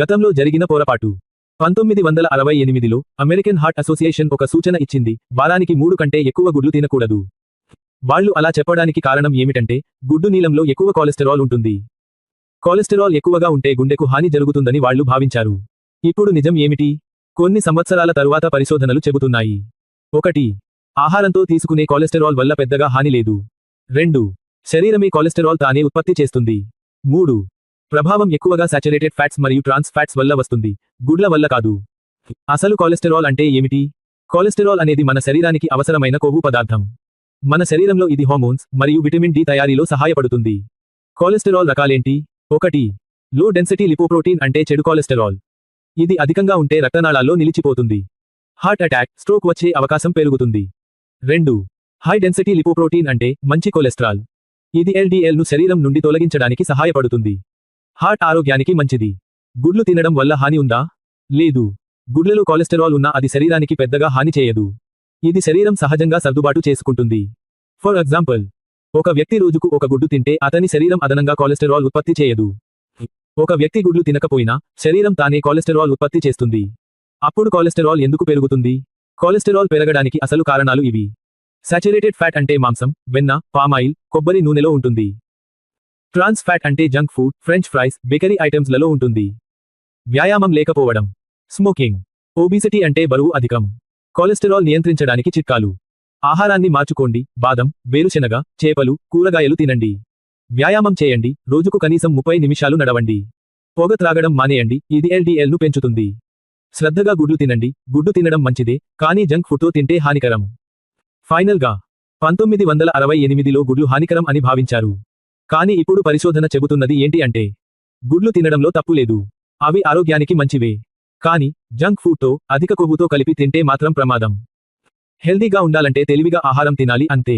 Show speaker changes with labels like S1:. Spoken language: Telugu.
S1: గతంలో జరిగిన పొరపాటు. పంతొమ్మిది వందల అరవై ఎనిమిదిలో అమెరికన్ హార్ట్ అసోసియేషన్ ఒక సూచన ఇచ్చింది వారానికి మూడు కంటే ఎక్కువ గుడ్లు తినకూడదు. వాళ్ళు అలా చెప్పడానికి కారణం ఏమిటంటే గుడ్డు నీలంలో ఎక్కువ కొలెస్టరాల్ ఉంటుంది. కొలెస్టరాల్ ఎక్కువగా ఉంటే గుండెకు హాని జరుగుతుందని వాళ్ళు భావించారు. ఇప్పుడు నిజం ఏమిటి? కొన్ని సంవత్సరాల తరువాత పరిశోధనలు చెబుతున్నాయి. ఒకటి ఆహారంతో తీసుకునే కొలెస్టరాల్ వల్ల పెద్దగా హాని లేదు. రెండు శరీరమే కొలెస్టరాల్ తానే ఉత్పత్తి చేస్తుంది. మూడు ప్రభావం ఎక్కువగా సాచురేటెడ్ ఫ్యాట్స్ మరియు ట్రాన్స్ ఫ్యాట్స్ వల్ల వస్తుంది. గుడ్ల వల్ల కాదు. అసలు కొలెస్టరాల్ అంటే ఏమిటి? కొలెస్టరాల్ అనేది మన శరీరానికి అవసరమైన కొవ్వు పదార్థం. మన శరీరంలో ఇది హార్మోన్స్ మరియు విటమిన్ డి తయారీలో సహాయపడుతుంది. కొలెస్టరాల్ రకాలేంటి? ఒకటి. లో డెన్సిటీ లిపోప్రోటీన్ అంటే చెడు కొలెస్టరాల్ ఇది అధికంగా ఉంటే రక్తనాళాల్లో నిలిచిపోతుంది. హార్ట్ అటాక్ స్ట్రోక్ వచ్చే అవకాశం పెరుగుతుంది. రెండు. హై డెన్సిటీ లిపోప్రోటీన్ అంటే మంచి కొలెస్ట్రాల్ ఇది ఎల్డీఎల్ను ను శరీరం నుండి తొలగించడానికి సహాయపడుతుంది. హార్ట్ ఆరోగ్యానికి మంచిది. గుడ్లు తినడం వల్ల హాని ఉందా? లేదు. గుడ్లలో కొలెస్టరాల్ ఉన్నా అది శరీరానికి పెద్దగా హాని చేయదు. ఇది శరీరం సహజంగా సర్దుబాటు చేసుకుంటుంది. ఫర్ ఎగ్జాంపుల్ ఒక వ్యక్తి రోజుకు ఒక గుడ్డు తింటే అతని శరీరం అదనంగా కొలెస్టరాల్ ఉత్పత్తి చేయదు. ఒక వ్యక్తి గుడ్లు తినకపోయినా శరీరం తానే కొలెస్టరాల్ ఉత్పత్తి చేస్తుంది. అప్పుడు కొలెస్టరాల్ ఎందుకు పెరుగుతుంది? కొలెస్టరాల్ పెరగడానికి అసలు కారణాలు ఇవి. సాచురేటెడ్ ఫ్యాట్ అంటే మాంసం వెన్న పామాయిల్ కొబ్బరి నూనెలో ఉంటుంది. ట్రాన్స్ ఫ్యాట్ అంటే junk food french fries bakery ఐటమ్స్లలో ఉంటుంది. వ్యాయామం లేకపోవడం. స్మోకింగ్. ఓబిసిటీ అంటే బరువు అధికం. కొలెస్టరాల్ నియంత్రించడానికి చిట్కాలు. ఆహారాన్ని మార్చుకోండి. బాదం వేరుశెనగ చేపలు కూరగాయలు తినండి. వ్యాయామం చేయండి. రోజుకు కనీసం ముప్పై నిమిషాలు నడవండి. పొగ త్రాగడం మానేయండి. ఇది ఎల్డీఎల్ను ను పెంచుతుంది. శ్రద్ధగా గుడ్లు తినండి. గుడ్డు తినడం మంచిదే కానీ జంక్ ఫుడ్తో తింటే హానికరం. ఫైనల్గా పంతొమ్మిది వందల అరవై ఎనిమిదిలో గుడ్లు హానికరం అని భావించారు. కాని ఇప్పుడు పరిశోధన చెబుతున్నది ఏంటి అంటే గుడ్లు తినడంలో తప్పులేదు అవి ఆరోగ్యానికి మంచివే. కాని జంక్ ఫుడ్తో అధిక కొవ్వుతో కలిపి తింటే మాత్రం ప్రమాదం. హెల్దీగా ఉండాలంటే తెలివిగా ఆహారం తినాలి అంతే.